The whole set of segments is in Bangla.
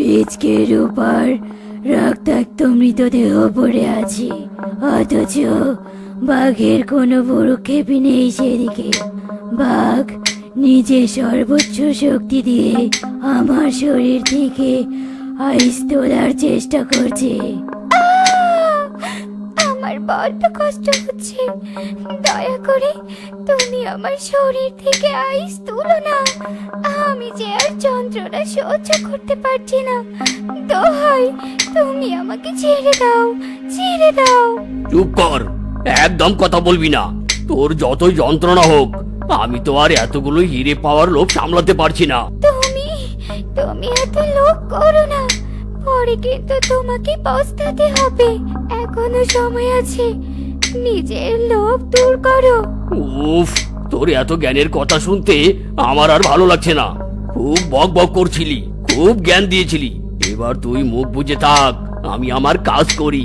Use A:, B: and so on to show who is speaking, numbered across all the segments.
A: পিচকের উপর রক্তাক্ত মৃতদেহ পড়ে আছে। অথচ বাঘের কোনো ভুরুক্ষেপই নেই সেদিকে। বাঘ নিজের সর্বোচ্চ শক্তি দিয়ে আমার শরীর থেকে আইস তোলার চেষ্টা করছে।
B: বড্ড কষ্ট হচ্ছে। দয়া করে তুমি আমার শরীর থেকে আইস তুলো না। আমি যে আর যন্ত্রণা সহ্য করতে পারছি না। দোহাই তুমি আমাকে ছেড়ে দাও ছেড়ে দাও।
C: চুপ কর একদম কথা বলবি না। তোর যতই যন্ত্রণা হোক আমি তো আর এতগুলো হিরে পাওয়ার লোভ সামলাতে পারছি না।
B: তুমি তুমি এত লোক করো না। পরে কিন্তু তোমাকে পস্তাতে হবে। এখনও সময় আছে। নিজের লোভ দূর করো।
C: উফ তোর এত জ্ঞানের কথা শুনতে আমার আর ভালো লাগছে না। খুব বক বক করছিলি খুব জ্ঞান দিয়েছিলি। এবার তুই মুখ বুজে থাক আমি আমার কাজ করি।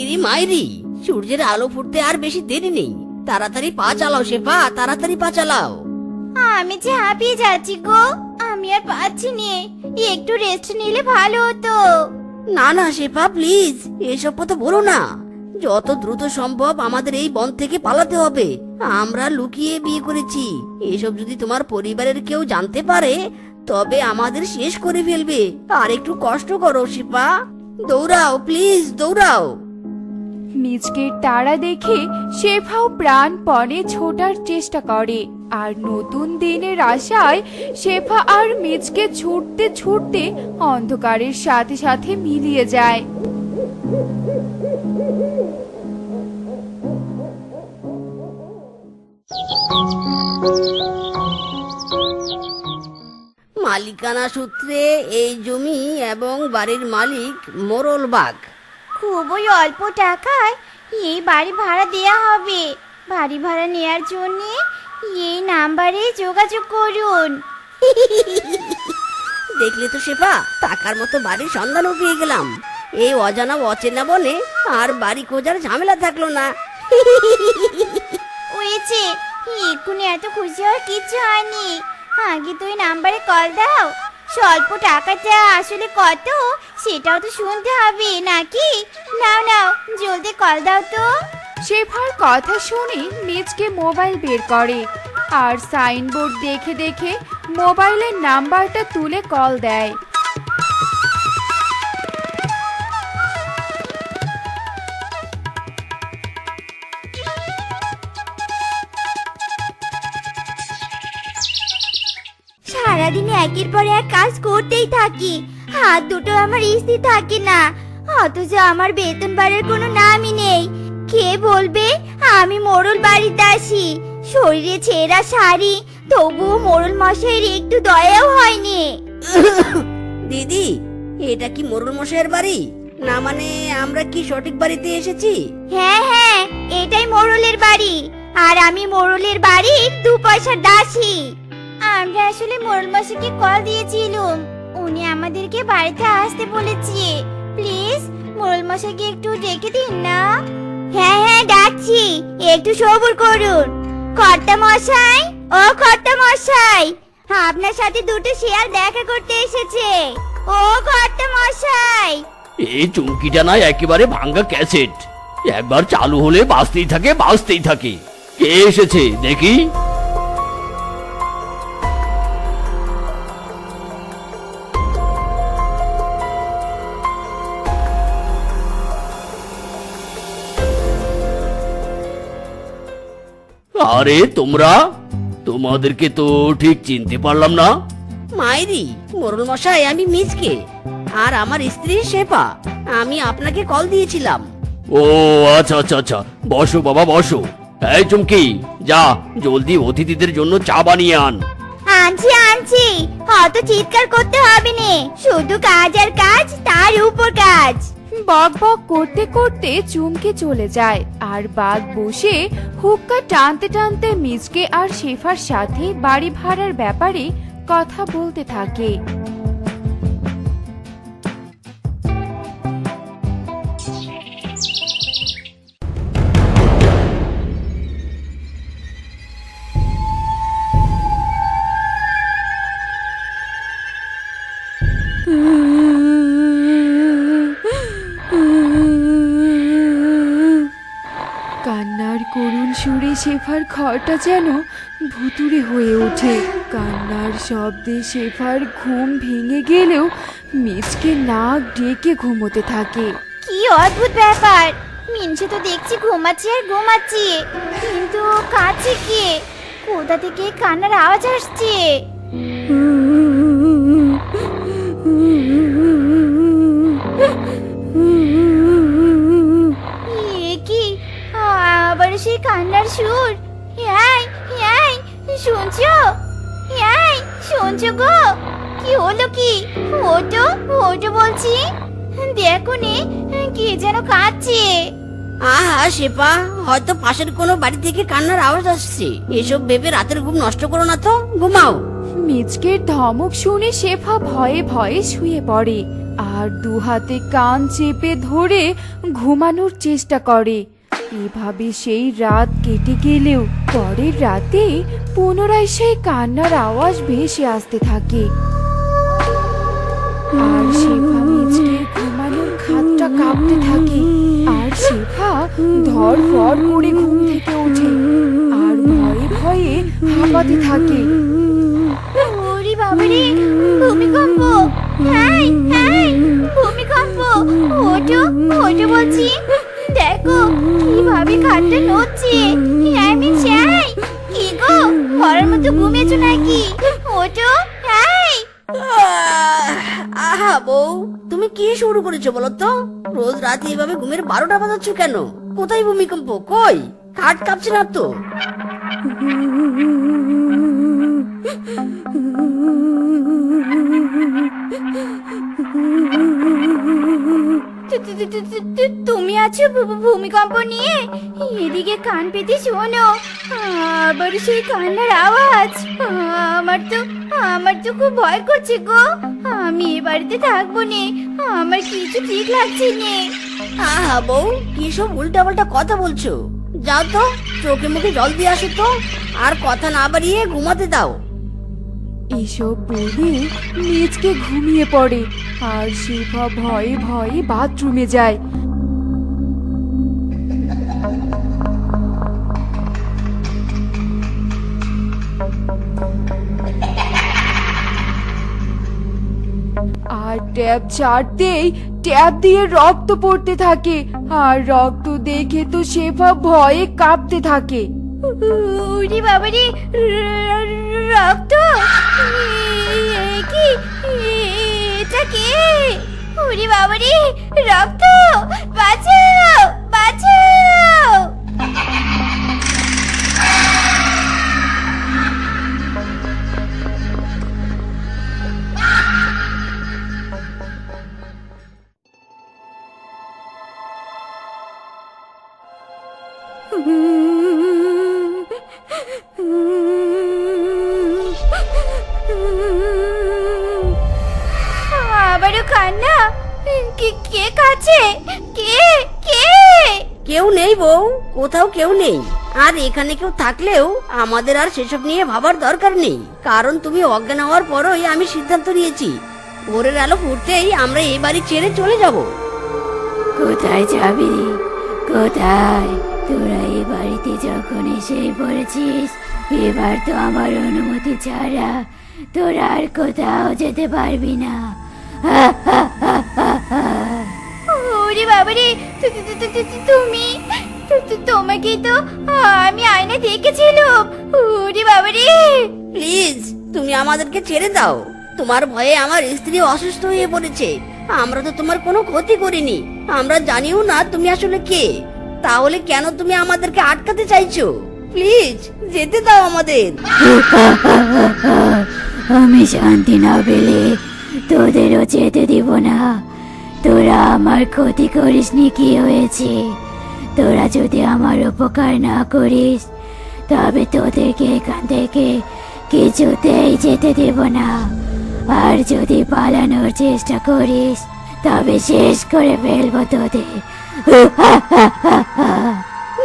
D: ইরি মাইরি সূর্যের আলো ফুটতে আর বেশি দেরি নেই। তাড়াতাড়ি পা চালাও শেফা তাড়াতাড়ি পা চালাও।
B: আমি যে হাঁপিয়ে যাচ্ছি গো আমি আর পাচ্ছি নে। একটু রেস্ট নিলে ভালো হতো।
D: না না শেফা প্লিজ এসব কথা বলো না। যত দ্রুত সম্ভব আমাদের এই বন থেকে পালাতে হবে। আমরা লুকিয়ে বিয়ে করেছি। এসব যদি তোমার পরিবারের কেউ জানতে পারে তবে আমাদের শেষ করে ফেলবে। আর একটু কষ্ট করো শিপা দৌড়াও প্লিজ দৌড়াও।
E: মিচকের তাড়া দেখে শেফাও প্রাণপণে ছোটার চেষ্টা করে। আর নতুন দিনের আশায় শেফা আর মিচকে ছুটতে ছুটতে অন্ধকারের সাথে সাথে মিলিয়ে যায়।
D: মালিকানা সূত্রে এই জমি এবং বাড়ির মালিক মোরল বাগ
B: খুবই অল্প টাকায় এই বাড়ি ভাড়া দেয়া হবে। বাড়ি ভাড়া নেয়ার জন্য এই নাম্বারে যোগাযোগ করুন।
D: দেখলে তো শেফা টাকার মতো বাড়ির সন্ধানও পেয়ে গেলাম। এই অজানা অচেনা বনে আর বাড়ি খোঁজার ঝামেলা থাকল না।
B: হয়েছে এক্ষুনি এত খুশি হওয়ার কিচ্ছু হয়নি। আগে তুই নাম্বারে কল দাও। স্বল্প টাকাটা আসলে কত সেটাও তো শুনতে হবে নাকি? নাও নাও জলদি কল দাও তো।
E: শেফার কথা শুনে মিচকে মোবাইল বের করে আর সাইনবোর্ড দেখে দেখে মোবাইলের নাম্বারটা তুলে কল দেয়।
B: সারাদিন একের পর এক কাজ করতেই থাকি। হাত দুটো আমার স্থির থাকে না। অথচ আমার বেতন বাড়ার কোনো নামই নেই। কে বলবে? আমি মোড়ল বাড়িতে আসি। শরীরে ছেঁড়া শাড়ি তবুও মোড়ল মশাইয়ের একটু দয়াও হয়নি।
D: দিদি এটা কি মোরল মশাইয়ের বাড়ি? না মানে আমরা কি সঠিক বাড়িতে এসেছি?
B: হ্যাঁ হ্যাঁ এটাই মোড়লের বাড়ি। আর আমি মোড়লের বাড়ির দু পয়সার দাসি। আমরা আসলে মোড়ল মশাইকে কল দিয়েছিলাম। উনি আমাদেরকে বাড়িতে আসতে বলেছে। প্লিজ মোড়ল মশাইকে একটু ডেকে দিন না। হ্যাঁ হ্যাঁ ডাকছি একটু সবুর করুন। কর্তা মশাই, ও কর্তা মশাই, আপনার সাথে দুটো শেয়াল দেখা করতে এসেছে। ও কর্তা মশাই।
C: এই চুমকিটা না একেবারে ভাঙ্গা ক্যাসেট। একবার চালু হলে বাঁচতেই থাকে বাঁচতেই থাকে। কে এসেছে, দেখি। আরে তোমরা? তোমাদেরকে তো ঠিক চিনতে পারলাম না।
D: মাইরি মোরল মশাই আমি মিজকে আর আমার স্ত্রী শেফা আমি আপনাকে কল দিয়েছিলাম।
C: ও আচ্ছা আচ্ছা আচ্ছা। বসো বাবা বসো। এই চুমকি যা জলদি অতিথিদের জন্য চা বানিয়ে আন।
B: আনছি আনছি। অত চিৎকার করতে হবে না। শুধু কাজ আর কাজ তার উপর কাজ।
E: বক বক করতে করতে চুমকে চলে যায়। আর বাঘ বসে হুক্কা টানতে টানতে মিজকে আর শেফার সাথে বাড়ি ভাড়ার ব্যাপারে কথা বলতে থাকে। শেফার ঘরটা যেন ভুতুরে হয়ে ওঠে। কান্নার শব্দে শেফার ঘুম ভেঙে গেলেও মিচকে নাক ডেকে ঘুমোতে থাকে।
B: কি অদ্ভুত ব্যাপার! মিনসে তো দেখছি ঘুমাচ্ছি আর ঘুমাচ্ছি। কিন্তু কাছে কে? কোথা থেকে কান্নার আওয়াজ আসছে? সেই কান্নার সুর। এই এই শুনছো? এই শুনছো গো? কি হলো কি? ওটো ওটো বলছি। দেখো নে কে যেন কাঁদছে।
D: আহা শেপা হয়তো পাশের কোনো বাড়ি থেকে কান্নার আওয়াজ আসছে। এসব ভেবে রাতের ঘুম নষ্ট করো না তো ঘুমাও।
E: মিচকের ধমক শুনে শেফা ভয়ে ভয়ে শুয়ে পড়ে আর দু হাতে কান চেপে ধরে ঘুমানোর চেষ্টা করে। এভাবে সেই রাত কেটে গেলেও পরের রাতে পুনরায় সেই কান্নার আওয়াজ ভেসে আসতে থাকে। আর শেফা মিচকের ঘুমানোর খাতটা কাঁপতে থাকে। আর শেফা ধর ফর করে ঘুম থেকে ওঠে। আর ভয়ে ভয়ে হাঁপাতে থাকে।
B: ওরে বাবারে, ভূমিকম্প! ভূমিকম্প! ওটো ওটো বলছি। দেখো কীভাবে খাটটা নড়ছে আমি চাই। কি গো ঘরের মতো ঘুমিয়েছো নাকি? ওটো হাই
D: আহা বউ তুমি কি শুরু করেছ বলো তো? রোজ রাতে এভাবে ঘুমের বারোটা বাজাচ্ছ কেন? কোথায় ভূমিকম্প? কই? খাট কাঁপছে না তো
B: তু- তুমি আছো ভূমিকম্প নিয়ে? এদিকে কান পেতে শোনো। আবার সেই কান্নার আওয়াজ। আমার তো আমার তো খুব ভয় করছে গো। আমি এ বাড়িতে থাকব নে। আমার কিছু ঠিক লাগছে নে।
D: আহা বউ, কি সব উল্টা পাল্টা কথা বলছো? যাও তো চোখে মুখে জল দিয়ে আসো তো। আর কথা না বাড়িয়ে ঘুমাতে দাও।
E: এসব বলে নিজকে ঘুমিয়ে পড়ে, আর শেফা ভয়ে ভয়ে বাথরুমে যায়। আর ট্যাপ ছাড়তেই ট্যাপ দিয়ে রক্ত পড়তে থাকে, আর রক্ত দেখে তো শেফা ভয়ে কাঁপতে থাকে।
B: উরি বাবারে র- রক্ত? কি? এটা কে? বাবা রে রক্ত? বাঁচাও
D: কেউ নেই। আর এখানে কেউ থাকলেও আমাদের আর সেসব নিয়ে ভাবার দরকার নেই। কারণ তুমি অজ্ঞান হওয়ার পরই আমি সিদ্ধান্ত নিয়েছি। ভোরের আলো ফুটতেই আমরা এই বাড়ি ছেড়ে চলে যাব।
A: কোথায় যাবি? কোথায়? তোরা এ বাড়িতে যখন এসে পড়েছিস এবার তো আমার অনুমতি ছাড়া তোরা আর কোথাও যেতে পারবি না।
B: ওরে বাবারে তুমি তোমাকে তো আমি আয়না দেখেছিলাম। ওরে বাবারে।
D: প্লিজ তুমি আমাদেরকে ছেড়ে দাও। তোমার ভয়ে আমার স্ত্রী অসুস্থ হয়ে পড়েছে। আমরা তো তোমার কোনো ক্ষতি করিনি। আমরা জানিও না তুমি আসলে কে। তাহলে কেন তুমি আমাদেরকে আটকাতে চাইছো? প্লিজ যেতে দাও আমাদের।
A: আমি শান্তি না পেলে তোদেরও যেতে দিব না। তোরা আমার ক্ষতি করিসনি কি হয়েছে? তোরা যদি আমার উপকার না করিস তবে তোদেরকে এখান থেকে কিছুতেই যেতে দেব না। আর যদি পালানোর চেষ্টা করিস তবে শেষ করে ফেলব তোদের।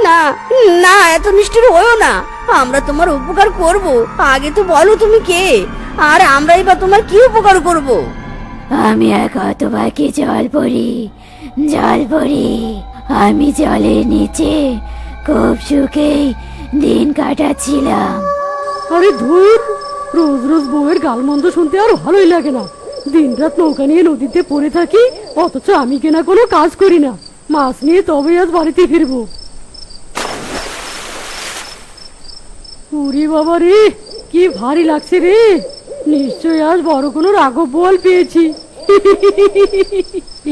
D: না না এত নিষ্ঠুর হয়েও না। আমরা তোমার উপকার করব। আগে তো বলো তুমি কে আর আমরাই বা তোমার কি উপকার করব?
A: আমি এক হতবাকি জল পড়ি জল পড়ি আমি জলের নিচে খুব সুখেই দিন কাটাচ্ছিলাম।
F: আরে ধুর, রোজ রোজ বউয়ের গালমন্দ শুনতে আর ভালোই লাগে না। দিনরাত নৌকা নিয়ে নদীতে পড়ে থাকি, অথচ আমি কেনা কোনো কাজ করি না। মাছ নিয়ে তবে আজ বাড়িতে ফিরবো। উরি বাবা রে, কি ভারী লাগছে রে। নিশ্চয় আজ বড় কোনো রাঘব বল পেয়েছি।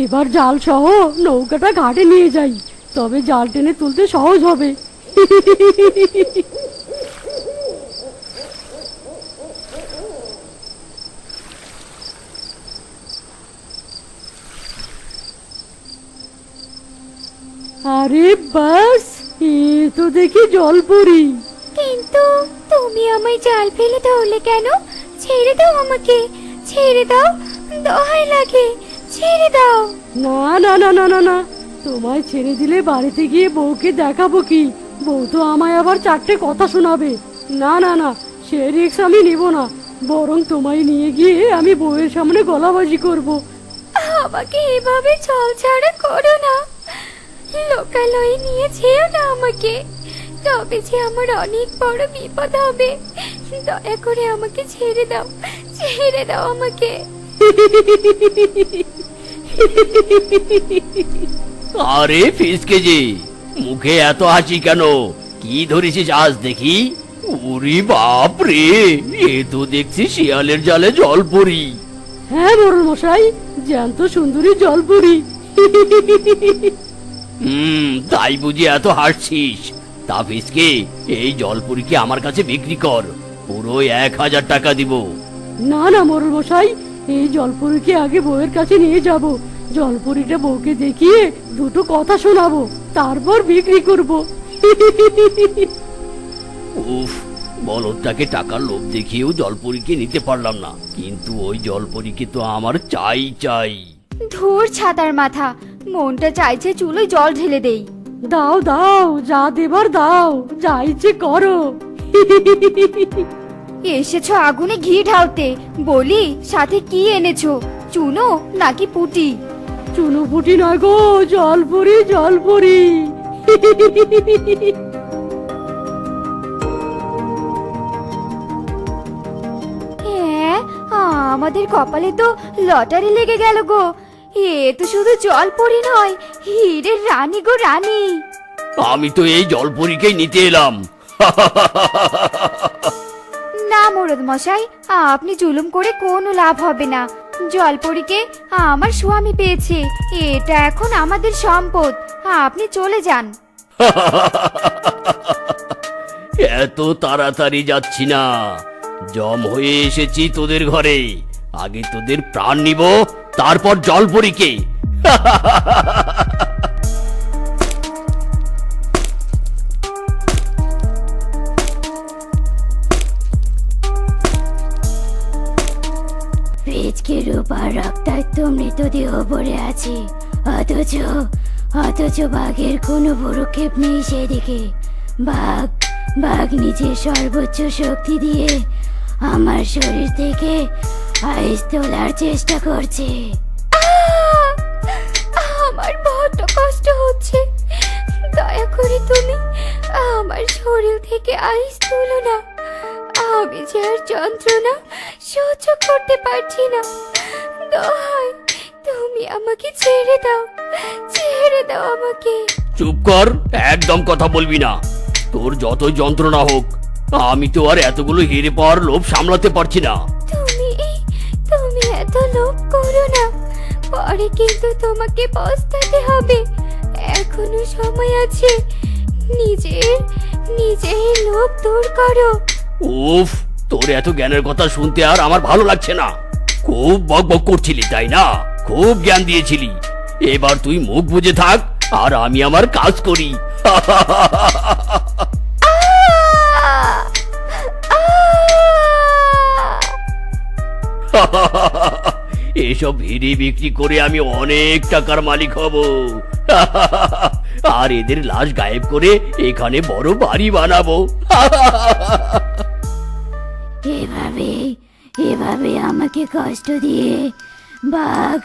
F: এবার জাল সহ নৌকাটা ঘাটে নিয়ে যাই। তবে জাল টেনে তুলতে সহজ হবে। আরে বাস, এ তো দেখি জল পড়ি
G: কিন্তু তুমি আমায় জাল ফেলে ধরলে কেন? ছেড়ে দাও আমাকে, ছেড়ে দাও। দোহাই লাগে ছেড়ে দাও।
F: না না না না না না। তোমায় ছেড়ে দিলে বাড়িতে গিয়ে বউকে দেখাবো কি? বউ তো আমায় আবার চারটে কথা শোনাবে। না না না সে রিক্স আমি নিব না। বরং তোমায় নিয়ে গিয়ে আমি বউয়ের সামনে গলাবাজি করব।
G: আমাকে এভাবে জল ছাড়া করো না। লোকালয়ে নিয়ে যেও না আমাকে। তবে যে আমার অনেক বড় বিপদ হবে দয়া করে আমাকে ছেড়ে দাও ছেড়ে দাও আমাকে।
C: আরে ফিসকে যে মুখে এত হাসি কেন? কি ধরেছিস আজ দেখি? উরি বাপ রে এ তো দেখছি শিয়ালের জালে জল পড়ি।
F: হ্যাঁ বড় মশাই জ্যান্ত সুন্দরী জলপুরি
C: হুম তাই বুঝি এত হাসছিস। তা ফিসকে এই জলপুরিকে আমার কাছে বিক্রি কর? পুরো এক হাজার টাকা দিব।
F: না না মোরল মশাই এই জলপুরিকে আগে বউয়ের কাছে নিয়ে যাব। জলপুরিটা বউকে দেখিয়ে দুটো কথা শোনাবো তারপর বিক্রি করব।
C: উফ বলদটাকে টাকার লোভ দেখিয়েও জলপুরিকে নিতে পারলাম না। কিন্তু ওই জলপুরিকে তো আমার চাই চাই।
H: ধুর ছাতার মাথা মনটা চাইছে চুলে জল ঢেলে দেই।
F: দাও দাও যা দেবার দাও যা ইচ্ছে করো।
H: এসেছ আগুনে ঘি ঢালতে। বলি সাথে কি এনেছো? চুনো নাকি পুটি?
F: চুনো ফুটি নয় গো জল জলপুরি জলপুরি।
H: হ্যাঁ আমাদের কপালে তো লটারি লেগে গেল গো। এ তো শুধু জল পড়ি নয় হীরের রানী গো রানী।
C: আমি তো এই জলপুরিকেই নিতে এলাম।
H: না মরদ মশাই আপনি জুলুম করে কোনো লাভ হবে না। জলপরীকে আমার স্বামী পেয়েছে। এটা এখন আমাদের সম্পদ। আপনি চলে যান।
C: এত তাড়াতাড়ি যাচ্ছি না। জম হয়ে এসেছি তোদের ঘরে। আগে তোদের প্রাণ নিব, তারপর জলপরীকে।
A: পেজকে রূপার রক্তাক্ত মৃতদেহ পড়ে আছে। অথচ অথচ বাঘের কোনো ভরক্ষেপ নেই সেদিকে। বাঘ বাঘ নিজের সর্বোচ্চ শক্তি দিয়ে আমার শরীর থেকে আইস তোলার চেষ্টা করছে।
G: আমার বড্ড কষ্ট হচ্ছে। দয়া করে তুমি আমার শরীর থেকে আইস তুলো না। আমি যে আর যন্ত্রণা সহ্য করতে পারছি না। দোহাই তুমি আমাকে ছেড়ে দাও ছেড়ে দাও আমাকে।
C: চুপ কর একদম কথা বলবি না। তোর যতই যন্ত্রণা হোক আমি তো আর এতগুলো হেরে পাওয়ার লোভ সামলাতে পারছি না।
G: তুমি তুমি এত লোভ করো না। পরে কিন্তু তোমাকে পস্তাতে হবে। এখনও সময় আছে। নিজের নিজের লোভ দূর করো।
C: উফ, তোর এত জ্ঞানের কথা শুনতে আর আমার ভালো লাগছে না। খুব বক বক করছিলি, তাই না? খুব জ্ঞান দিয়েছিলি। এবার তুই মুখ বুজে থাক আর আমি আমার কাজ করি! এসব ভিড়ি বিক্রি করে আমি অনেক টাকার মালিক হব। আর এদের লাশ গায়েব করে এখানে বড় বাড়ি বানাবো।
A: এভাবে এভাবে আমাকে কষ্ট দিয়ে বাঘ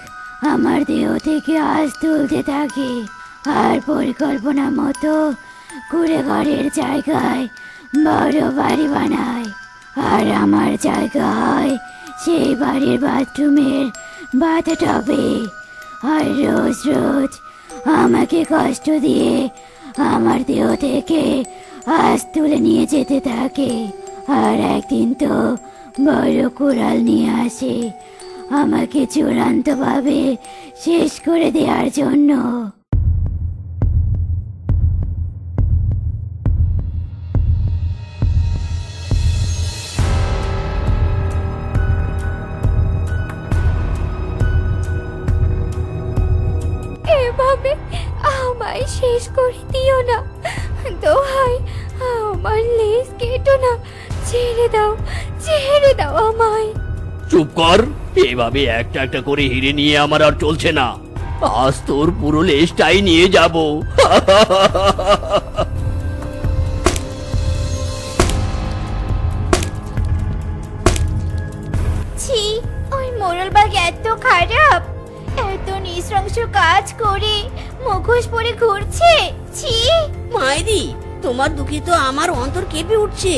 A: আমার দেহ থেকে আজ তুলতে থাকে। আর পরিকল্পনা মতো কুড়ে ঘরের জায়গায় বড় বাড়ি বানায়। আর আমার জায়গা হয় সেই বাড়ির বাথরুমের বাথটবে। আর রোজ রোজ আমাকে কষ্ট দিয়ে আমার দেহ থেকে আজ তুলে নিয়ে যেতে থাকে। আর একদিন তো বড় কুড়াল নিয়ে আসে। আমাকে চূড়ান্তভাবে শেষ করে দেওয়ার জন্য।
E: আমায়
C: চুপ কর। এভাবে একটা একটা করে হিরে নিয়ে আমার আর চলছে না। আজ তোর পুরো লেজটাই নিয়ে যাব।
B: ছি ওই মোরল বাঘ এত খারাপ। এত নৃশংস কাজ করে মুখোশ পরে ঘুরছে। ছি।
D: মায়েরি তোমার দুঃখে তো আমার অন্তর কেঁপে উঠছে।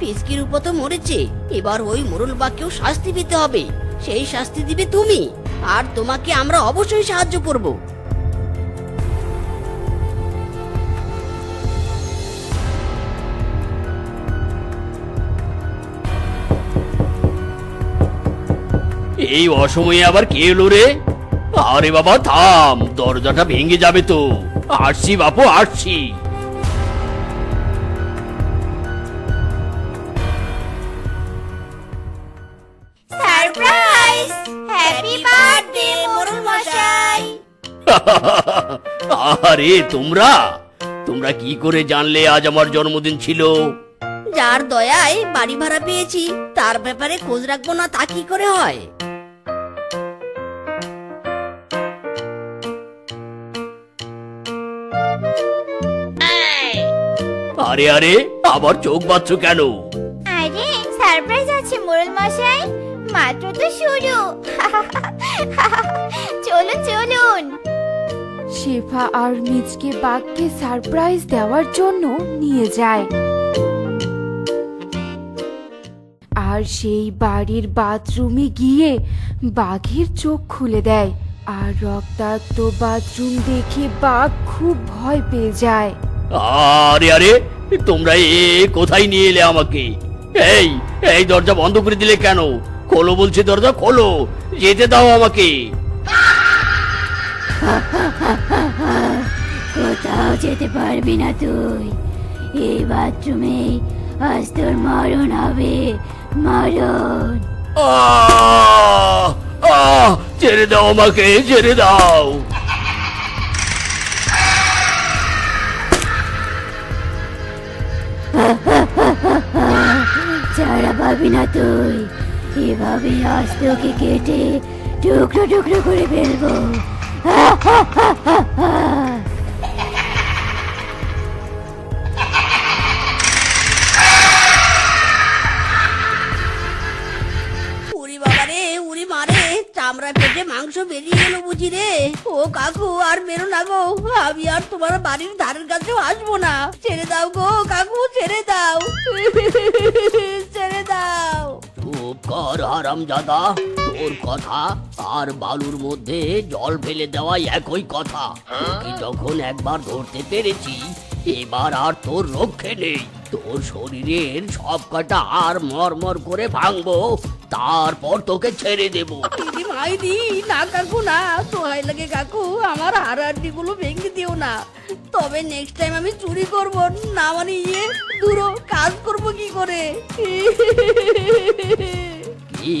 D: পিসকির উপর তো মরেছে। এবার ওই মোরল বাক্যেও শাস্তি পেতে হবে। সেই শাস্তি দিবে তুমি। আর তোমাকে আমরা অবশ্যই সাহায্য করব।
C: এই অসময়ে আবার কে এলো রে? আরে বাবা, থাম। দরজাটা ভেঙে যাবে তো। আসছি বাপু, আসছি। আরে তোমরা? তোমরা কি করে জানলে আজ আমার জন্মদিন ছিল?
D: যার দয়ায় বাড়ি ভাড়া পেয়েছি তার ব্যাপারে খোঁজ রাখব না তা কি করে হয়?
C: আরে আরে আবার চোখ বাচ্চ কেন?
B: আরে সারপ্রাইজ আছে মোরল মশাই। মাত্র তো শুরু। চলুন চলুন।
E: শেফা আর মিজকে বাঘকে সারপ্রাইজ দেওয়ার জন্য নিয়ে যায়। আর সেই বাড়ির বাথরুমে গিয়ে বাঘের চোখ খুলে দেয় আর রক্তাক্ত বাথরুম দেখে বাঘ খুব ভয় পেয়ে যায়।
C: আরে আরে, তোমরা এ কোথায় নিয়ে এলে আমাকে? এই এই দরজা বন্ধ করে দিলে কেন? খোলো বলছি দরজা, খোলো, যেতে দাও আমাকে।
A: কোথাও যেতে পারবি না তুই। এই বাথরুমে আজ তোর মরণ হবে মরণ।
C: আহ! আহ! ছেড়ে দাও আমাকে ছেড়ে দাও।
A: ছাড়া পাবি না তুই। এভাবে আজ তোকে কেটে টুকরো টুকরো করে ফেলব।
D: বেরিয়ে বুঝি রে? ও কাকু, আর বেরো না গো। আমি আর তোমার বাড়ির ধারের আসব না। ছেড়ে দাও গো কাকু, ছেড়ে দাও। ছেড়ে দাও।
C: কর তোর কথা আর বালুর মধ্যে জল ফেলে দেওয়া একই কথা। যখন একবার ধরতে পেরেছি, এবার আর তোর রক্ষে নেই। তোর শরীরের সব কটা আর মরমর করে ভাঙবো। তারপর তোকে ছেড়ে দেবো।
D: দিদি মাইদি না কাকু না সোহাই লাগে কাকু আমার হাড়াহাড্ডি গুলো ভেঙে দিও না। তবে নেক্সট টাইম আমি চুরি করব না মানে ইয়ে দূরো কাজ করব কি করে?
C: কি?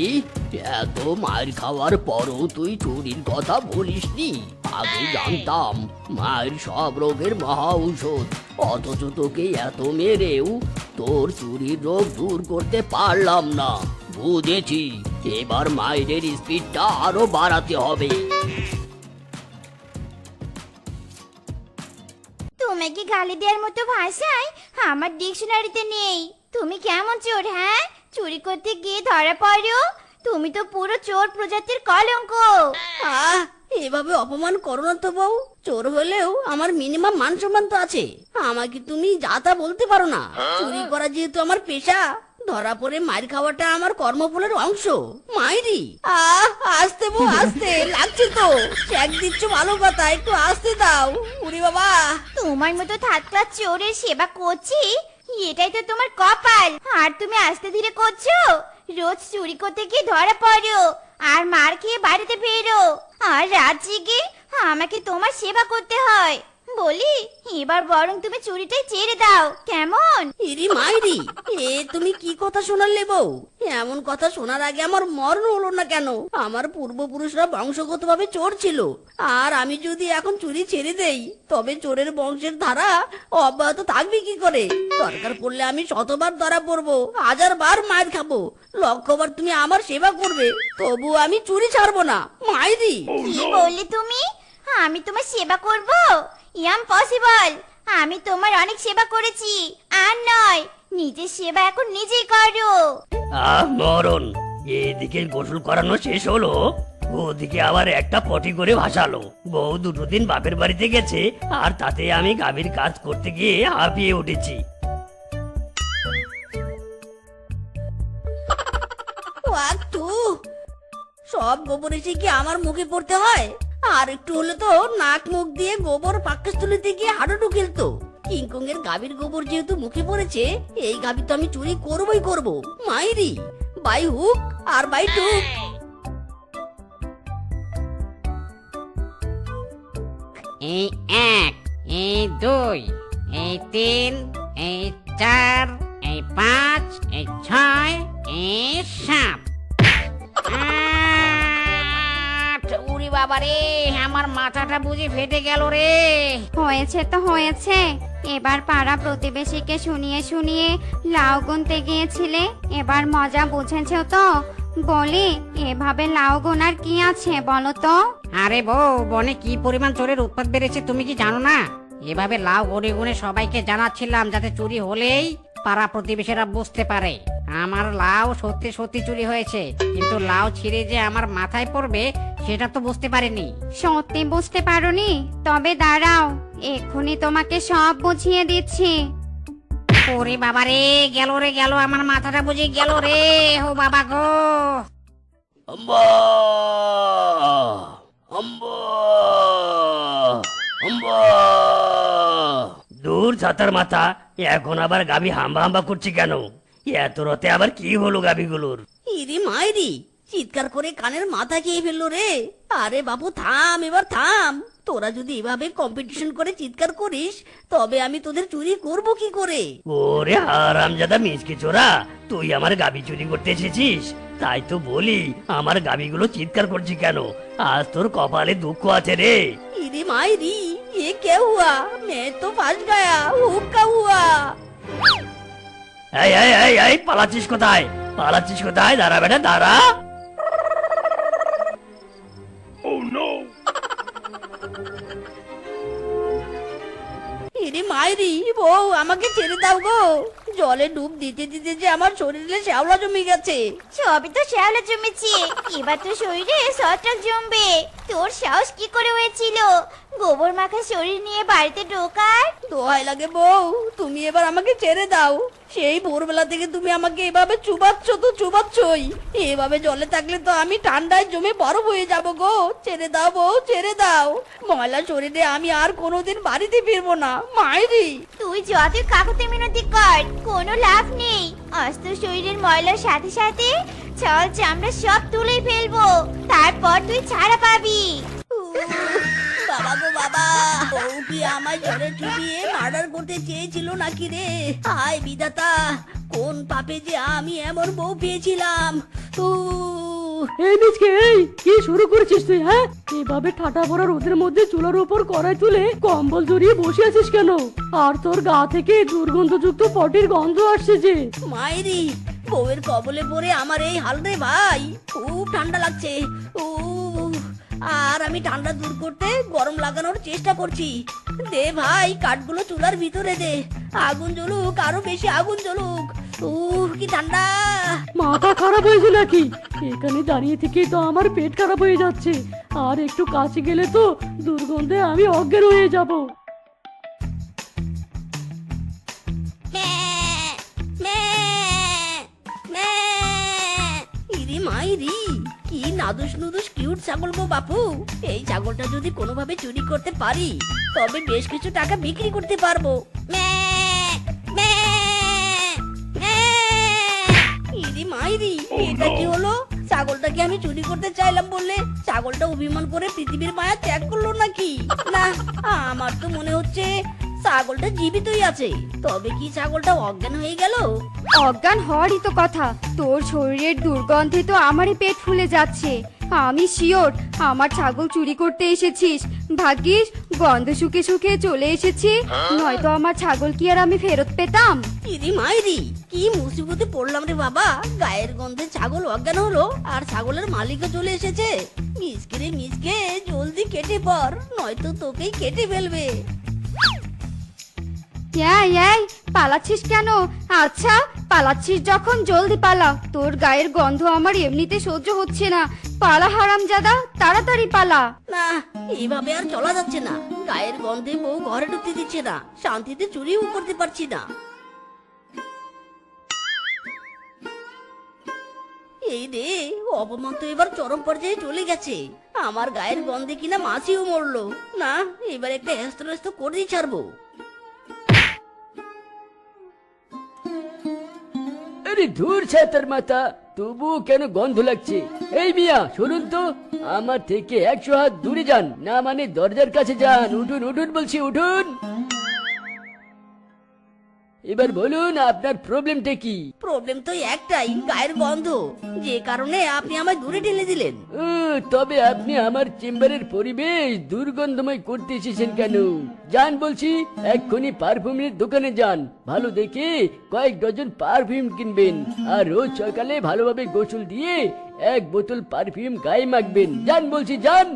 C: এত মায়ের খাওয়ার পরও তুই চুরির কথা বলিসনি? আগে জানতাম মায়ের সব রোগের মহা ঔষধ। অথচ তোকে এত মেরেও তোর চুরির রোগ দূর করতে পারলাম না। বুঝেছি। এবার মায়ের স্পিডটা আরও বাড়াতে হবে।
B: তোমাকে গালি দেওয়ার মতো ভাষায় আমার ডিকশনারিতে নেই? তুমি কেমন চোর হ্যাঁ? চুরি করতে গিয়ে ধরা পড়ো। তুমি তো পুরো চোর প্রজাতির কলঙ্ক।
D: আহ এভাবে অপমান করো না তো বউ। চোর হলেও আমার মিনিমাম মান সম্মান তো আছে। আমাকে তুমি যা তা বলতে পারো না। চুরি করা যেহেতু আমার পেশা ধরা পড়ে মার খাওয়াটা আমার কর্মফলের অংশ। মাইরি। আহ, আসতে বউ, আসতে, লাগছে তো। এক দিচ্ছ ভালো কথা, একটু আসতে দাও। উরি বাবা।
B: তোমার মতো থার্ড ক্লাস চোরের সেবা করছি, এটাই তো তোমার কপাল। আর তুমি আস্তে ধীরে করছ? রোজ চুরি করতে গিয়ে ধরা পড়ো, আর মার খেয়ে বাড়িতে ফেরো। আর রাত জেগে আমাকে তোমার সেবা করতে হয়। বলি এবার বরং তুমি চুরিটাই ছেড়ে দাও কেমন?
D: ইরি মাইরি এ তুমি কি কথা শোনালে বউ? এমন কথা শোনার আগে আমার মরণ হলো না কেন? আমার পূর্বপুরুষরা বংশগতভাবে চোর ছিল। আর আমি যদি এখন চুরি ছেড়ে দেই তবে চোরের বংশের ধারা অব্যাহত থাকবে কি করে? দরকার পড়লে আমি শতবার ধরা পড়ব হাজার বার মায়ের খাব। লক্ষবার তুমি আমার সেবা করবে তবু আমি চুরি ছাড়বো না। মাইরি!
B: কি বললে তুমি? আমি তোমার সেবা করব? I am possible. আমি তোমার অনেক সেবা করেছি। আর নয় নিজের সেবা এখন নিজেই করো।
C: আহ মরণ। এদিকে গোসল করানো শেষ হলো ওদিকে আবার একটা পটি করে ভাসালো। বউ দুটো দিন বাপের বাড়িতে গেছে আর তাতে আমি গাভীর কাজ করতে গিয়ে হাঁপিয়ে উঠেছি।
D: সব গোবর এসে কি আমার মুখে পড়তে হয়? আর একটু হলে তো নাক মুখ দিয়ে গোবর পাকস্থলিতে গিয়ে হাঁটুটু খেলতো। কিংকং এর গাভীর গোবর যেহেতু মুখে পড়েছে, এই গাভী তো আমি চুরি করবই করব। মাইরি, বাই হুক আর বাই টুক।
I: এই এক এই দুই এই তিন এই চার এই পাঁচ এই ছয় এই সাত। বাবা রে আমার মাথাটা বুঝি ফেটে গেল রে।
G: হয়েছে তো হয়েছে। এবার পাড়া প্রতিবেশীকে শুনিয়ে শুনিয়ে লাউ গুনতে গিয়েছিলে এবার মজা বুঝেছ তো? বলি এভাবে লাউ গোনার কি আছে বলো তো?
I: আরে বউ বনে কি পরিমাণ চোরের উৎপাত বেড়েছে তুমি কি জানো না? এভাবে লাউ গড়ে গুনে সবাইকে জানাচ্ছিলাম যাতে চুরি হলেই পাড়া প্রতিবেশীরা বুঝতে পারে। আমার লাউ সত্যি সত্যি চুরি হয়েছে কিন্তু লাউ ছিঁড়ে যে আমার মাথায় পড়বে সেটা তো বুঝতে পারিনি।
G: সত্যি বুঝতে পারোনি? তবে দাঁড়াও এক্ষুনি তোমাকে সব বুঝিয়ে দিচ্ছি।
I: ওরে বাবা রে গেল রে গেল আমার মাথাটা বুঝে গেল রে ও বাবা গো।
C: আম্বা আম্বা আম্বা দূর ছাতার মাথা এখন আবার গাবি হাম্বা হাম্বা করছে কেন? এত রাতে আবার কি হলো গাবিগুলোর?
D: ইরি মাইরি চিৎকার করে কানের মাথা খেয়ে ফেললো রে আরে বাবু থাম এবার থাম তোরা যদি এভাবে কম্পিটিশন করে চিৎকার করিস তবে আমি তোদের চুরি করব কি করে
C: ওরে হারামজাদা মিসকে চোরা তুই আমার গাবি চুরি করতে এসেছিস তাই তো বলি আমার গাবিগুলো চিৎকার করছি কেন আজ তোর কপালে দুঃখ আছে রে
D: इरी मायरी ये क्या हुआ मैं तो फंस गया हुक्का हुआ
C: এই এই এই এই পালাচ্ছিস কোথায় পালাচ্ছিস কোথায় দাঁড়া বেটা দাঁড়া
D: ইরি মায়েরি বউ, আমাকে ছেড়ে দাও গো। জলে ডুব দিতে দিতে যে আমার শরীরে শ্যাওলা জমে গেছে।
B: সবই তো শ্যাওলা জমেছে। এবার তো শরীরে সটল জমবে। তোর সাহস কি করে হয়েছিল? গোবর মাখা শরীর নিয়ে বাড়িতে ঢোকার?
D: দোহাই লাগে বউ তুমি এবার আমাকে ছেড়ে দাও। সেই ভোরবেলা থেকে তুমি আমাকে এভাবে চুবাচ্ছ তো চুবাচ্ছই। এভাবে জলে থাকলে তো আমি ঠান্ডায় জমে বরফ হয়ে যাব গো। ছেড়ে দাও বউ ছেড়ে দাও। ময়লা শরীরে আমি আর কোনোদিন বাড়িতে ফিরবো না। মাইরি!
B: তুই যত কাকুতে মিনতি কর কোনো লাভ নেই। অস্ত শরীরের ময়লার সাথে সাথে চল যে আমরা সব তুলে ফেলব। তারপর তুই ছাড়া পাবি।
D: বাবা গো বাবা বউ কি আমার জ্বরে চুবিয়ে মার্ডার করতে চেয়েছিল নাকি রে? হায় বিধাতা কোন পাপে যে আমি এমন বউ পেয়েছিলাম? উহ,
F: এই কি শুরু করেছিস তুই হ্যাঁ? এভাবে ঠাটা পড়া রোদের মধ্যে চুলার উপর কড়াই তুলে কম্বল জড়িয়ে বসে আছিস কেন? আর তোর গা থেকে দুর্গন্ধযুক্ত পটির গন্ধ আসছে যে।
D: মায়েরি বউয়ের কবলে পড়ে আমার এই হাল রে ভাই খুব ঠান্ডা লাগছে। উহ, আর আমি ঠান্ডা দূর করতে গরম লাগানোর চেষ্টা করছি। দে ভাই কাঠগুলো চুলার ভিতরে দে। আগুন জ্বলুক আরও বেশি আগুন জ্বলুক। উহ কি ঠান্ডা।
F: মাথা খারাপ হয়েছে নাকি? এখানে দাঁড়িয়ে থেকে তো আমার পেট খারাপ হয়ে যাচ্ছে। আর একটু কাছে গেলে তো দুর্গন্ধে আমি অজ্ঞান হয়ে যাব।
D: ইরি মাইরি কি নাদুস নুদুস কিউট ছাগল গো বাপু? এই ছাগলটা যদি কোনোভাবে চুরি করতে পারি তবে বেশ কিছু টাকা বিক্রি করতে পারব। ম্যাঁ। ইরি মাইরি এটা কি হলো? ছাগলটাকে আমি চুরি করতে চাইলাম বললে ছাগলটা অভিমান করে পৃথিবীর মায়া ত্যাগ করল নাকি? না আমার তো মনে হচ্ছে ছাগলটা জীবিতই আছে। তবে কি ছাগলটা অজ্ঞান হয়ে গেল?
E: অজ্ঞান হওয়ারই তো কথা। তোর শরীরের দুর্গন্ধে তো আমারই পেট ফুলে যাচ্ছে। আমি শিওর আমার ছাগল চুরি করতে এসেছিস। ভাগ্যিস গন্ধ শুকে শুকে চলে এসেছি। নয়তো আমার ছাগল কি আর আমি ফেরত পেতাম?
D: ইরি মাইরি কি মুসিবতে পড়লাম রে বাবা। গায়ের গন্ধে ছাগল অজ্ঞান হলো আর ছাগলের মালিকও চলে এসেছে। মিসকে রে মিসকে জলদি কেটে পর নয়তো তোকেই কেটে ফেলবে।
E: এই এই, পালাচ্ছিস কেন? আচ্ছা পালাচ্ছিস যখন, জলদি পালা। তোর গায়ের গন্ধ আমার এমনিতে সহ্য হচ্ছে না। পালা, হারামজাদা, তাড়াতাড়ি পালা।
D: না, এইভাবে আর চলা যাচ্ছে না। গায়ের গন্ধে বউ ঘরে ঢুকতে দিচ্ছে না। শান্তিতে চুরিও করতে পারছি না। এই রে, অপমান তো এবার চরম পর্যায়ে চলে গেছে। আমার গায়ের গন্ধে কিনা মাছিও মরলো। না, এবার একটা হেস্ত হেস্ত করেই ছাড়বো।
J: আরে ধুর ছাতার মাথা, তবু কেন গন্ধ লাগছে? এই মিয়া, শুনুন তো, আমার থেকে একশো হাত দূরে যান, না মানে দরজার কাছে যান। উঠুন উঠুন বলছি, উঠুন। এবার বলুন আপনার প্রবলেমটা কি?
D: প্রবলেম তো একটাই গায়ের গন্ধ। যে কারণে আপনি আমায় দূরে ঠেলে দিলেন।
J: ও, তবে আপনি আমার চেম্বারের পরিবেশ দুর্গন্ধময় করতে এসেছেন কেন? যান বলছি এক্ষুনি পারফিউমের দোকানে যান। ভালো দেখে কয়েক ডজন পারফিউম কিনবেন। আর রোজ সকালে ভালোভাবে গোসল দিয়ে এক বোতল পারফিউম গায়ে মাখবেন। যান বলছি যান!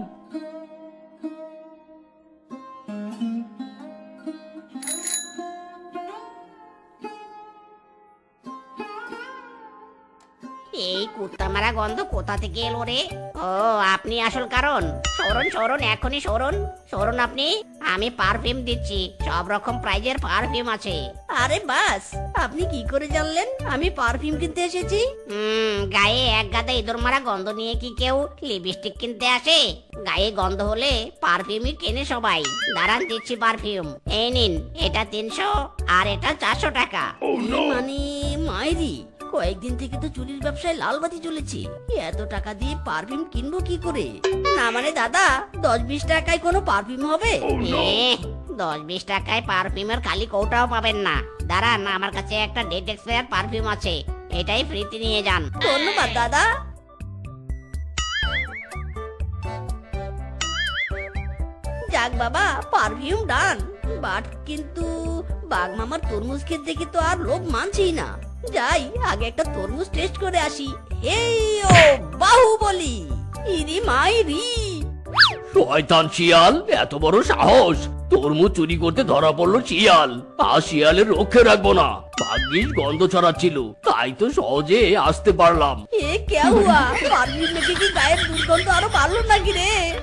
I: এই কুত্তা মারা গন্ধ কোথা থেকে এলো রে? ও আপনি আসল কারণ। সরুন সরুন এখনই সরুন। সরুন আপনি আমি পারফিউম দিচ্ছি। সব রকম প্রাইজের পারফিউম আছে।
D: আরে বাস আপনি কি করে জানলেন? আমি পারফিউম কিনতে এসেছি।
I: হুম গায়ে এক গাদা ইঁদুর মারা গন্ধ নিয়ে কি কেউ লিপস্টিক কিনতে আসে? গায়ে গন্ধ হলে পারফিউমই কেনে সবাই। দাঁড়ান দিচ্ছি পারফিউম এই নিন এটা তিনশো আর এটা চারশো টাকা।
D: মানে মাইরি। কয়েকদিন থেকে তো চুরির ব্যবসায় লাল বাতি চলেছে এত টাকা দিয়ে পারফিউম কিনবো কি করে? না মানে দাদা দশ বিশ টাকায় কোনো পারফিউম হবে?
I: এ, দশ বিশ টাকায় পারফিউমের খালি কৌটাও পাবেন না। দাঁড়ান আমার কাছে একটা ডেট এক্সপায়ার পারফিউম আছে। এটাই ফ্রিতে নিয়ে যান।
D: ধন্যবাদ দাদা। যাক বাবা পারফিউম ডান। বাট কিন্তু বাঘ মামার তরমুজ খেতে দেখে তো আর লোভ মানছেই না। যাই আগে একটা তরমুজ টেস্ট করে আসি। হেই ও বাহুবলি ইরি মাইরি।
C: শয়তান শিয়াল এত বড় সাহস। তরমুজ চুরি করতে ধরা পড়ল শিয়াল। আর শিয়ালের রক্ষে রাখব না। ভাগ্যিস গন্ধ ছড়াচ্ছিল। তাই তো সহজে আসতে পারলাম।
D: এ কে হুয়া কি গায়ের দুর্গন্ধ আরও বাড়লো নাকি রে?